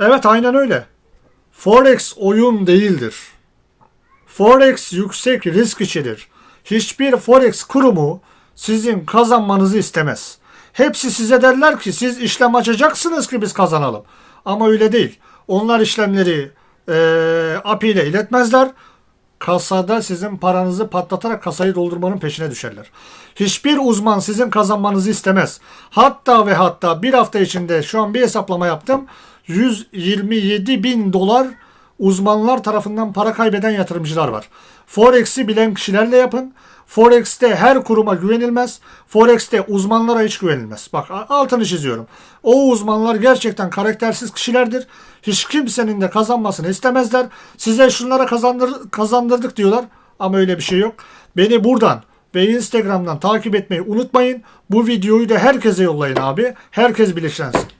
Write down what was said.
Evet aynen öyle. Forex oyun değildir. Forex yüksek risk içerir. Hiçbir Forex kurumu sizin kazanmanızı istemez. Hepsi size derler ki siz işlem açacaksınız ki biz kazanalım. Ama öyle değil. Onlar işlemleri eee API ile iletmezler. Kasada sizin paranızı patlatarak kasayı doldurmanın peşine düşerler. Hiçbir uzman sizin kazanmanızı istemez. Hatta ve hatta bir hafta içinde şu an bir hesaplama yaptım. 127 bin dolar uzmanlar tarafından para kaybeden yatırımcılar var. Forex'i bilen kişilerle yapın. Forex'te her kuruma güvenilmez. Forex'te uzmanlara hiç güvenilmez. Bak altını çiziyorum. O uzmanlar gerçekten karaktersiz kişilerdir. Hiç kimsenin de kazanmasını istemezler. Size şunlara kazandır, kazandırdık diyorlar. Ama öyle bir şey yok. Beni buradan ve Instagram'dan takip etmeyi unutmayın. Bu videoyu da herkese yollayın abi. Herkes bilinçlensin.